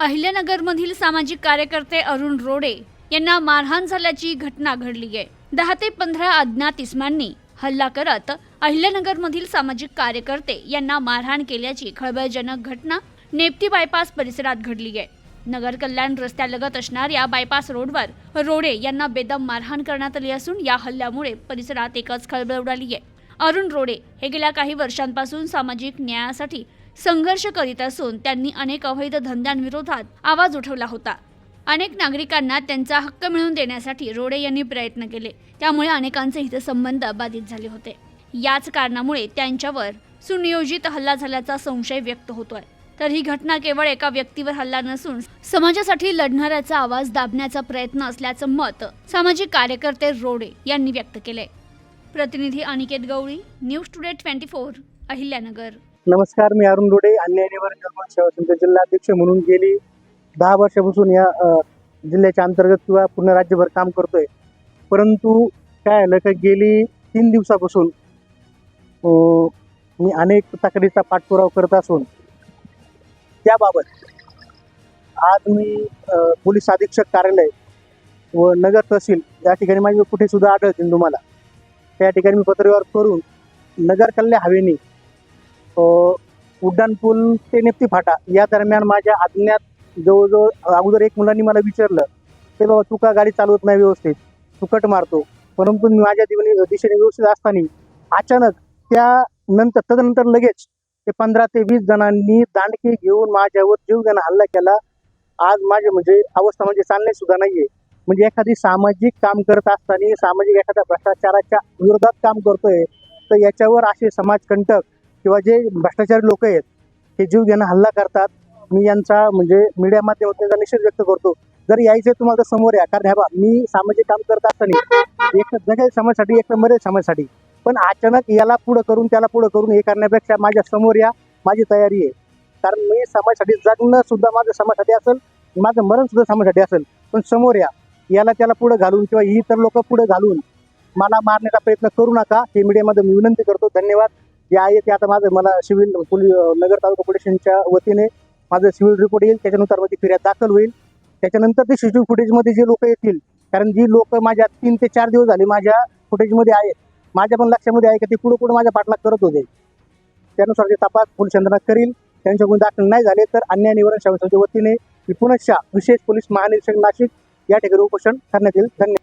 अहिल्यानगरमधील सामाजिक कार्यकर्ते अरुण रोडे यांना मारहाण झाल्याची घटना घडली आहे. दहा ते पंधरा अज्ञात इस्मांनी हल्ला करत अहिल्यानगरमधील सामाजिक कार्यकर्ते यांना मारहाण केल्याची खळबळजनक घटना नेपती बायपास परिसरात घडली आहे. नगर कल्याण रस्त्यालगत असणाऱ्या बायपास रोडवर रोडे यांना बेदम मारहाण करण्यात आली असून या हल्ल्यामुळे परिसरात एकच खळबळ उडाली आहे. अरुण रोडे हे गेल्या काही वर्षांपासून सामाजिक न्यायासाठी संघर्ष करीत असून त्यांनी अनेक अवैध धंद्यांविरोधात आवाज उठवला होता. अनेक नागरिकांना त्यांचा हक्क मिळवून देण्यासाठी रोडे यांनी प्रयत्न केले. त्यामुळे अनेकांचे हितसंबंध बाधित झाले होते. याच कारणामुळे त्यांच्यावर सुनियोजित हल्ला झाल्याचा संशय व्यक्त होतोय. तर ही घटना केवळ एका व्यक्तीवर हल्ला नसून समाजासाठी लढणाऱ्याचा आवाज दाबण्याचा प्रयत्न असल्याचं मत सामाजिक कार्यकर्ते रोडे यांनी व्यक्त केले प्रतिनिधी Aniket Gawali news today twenty four Ahilyanagar. नमस्कार मी अरुण डोडे अन्याय निवारण निर्माण सेवा समिती जिल्हाध्यक्ष म्हणून गेली. दहा वर्षापासून या जिल्ह्याच्या अंतर्गत किंवा पूर्ण राज्यभर काम करतोय. परंतु काय आलं का गेली तीन दिवसापासून मी अनेक तक्रारीचा पाठपुरावा करत असून त्याबाबत आज मी पोलीस अधीक्षक कार्यालय व नगर तहसील या ठिकाणी माझे कुठे सुद्धा आढळतील तुम्हाला. त्या ठिकाणी मी पत्रव्यवहार करून नगर कल्याण हवेनी अ, ते नेप्ती फाटा या दरम्यान माझ्या अज्ञात जवळजवळ अगोदर एक मुलांनी मला विचारलं ते बाबा तू का गाडी चालवत नाही व्यवस्थित? तू कट मारतो. परंतु मी माझ्या दिवणी दिशेने व्यवस्थित असताना अचानक त्या नंतर तदनंतर लगेच ते पंधरा ते वीस जणांनी दांडके घेऊन माझ्यावर जीवघेणा हल्ला केला. आज माझे म्हणजे अवस्था म्हणजे चालणे सुद्धा नाहीये. म्हणजे एखादी सामाजिक काम करत असताना सामाजिक एखाद्या भ्रष्टाचाराच्या विरोधात काम करतोय तर याच्यावर असे समाजकंटक किंवा जे भ्रष्टाचारी लोक आहेत हे जीव घेणं हल्ला करतात. मी यांचा म्हणजे मीडिया माध्यमातून निषेध व्यक्त करतो. जर यायचं तुम्हाला तर समोर या. कारण ह्या बा मी सामाजिक काम करत असताना एक तर समाजासाठी एक तर मरेल समाजासाठी. पण अचानक याला पुढं करून त्याला पुढं करून हे करण्यापेक्षा माझ्यासमोर या माझी तयारी आहे. कारण मी समाजासाठी जगणं सुद्धा माझं समाजासाठी असेल माझं मरण सुद्धा समाजासाठी असेल. पण समोर या. याला त्याला पुढं घालून किंवा इतर लोक पुढे घालून मला मारण्याचा प्रयत्न करू नका हे मीडियामध्ये मी विनंती करतो. धन्यवाद. जे आहे ते आता माझं मला सिव्हिल पोलीस नगर तालुका पोलिसांच्या वतीने माझं सिव्हिल रिपोर्ट येईल. त्याच्यानुसार माझी फिर्याद दाखल होईल. त्याच्यानंतर ते सीसीटीव्ही फुटेजमध्ये जे लोक येतील कारण जी लोक माझ्या तीन ते चार दिवस झाले माझ्या फुटेजमध्ये आहेत माझ्या पण लक्षामध्ये आहे की ते पुढे पुढे माझ्या पाठलाग करत होते. त्यानुसार ते तपास पोलीस यंत्रणा करील. त्यांच्याकडून दाखल नाही झाले तर अन्याय निवारण समितीच्या वतीने मी पुनश्च विशेष पोलीस महानिरीक्षक नाशिक या ठिकाणी उपोषण करण्यात येईल. धन्यवाद.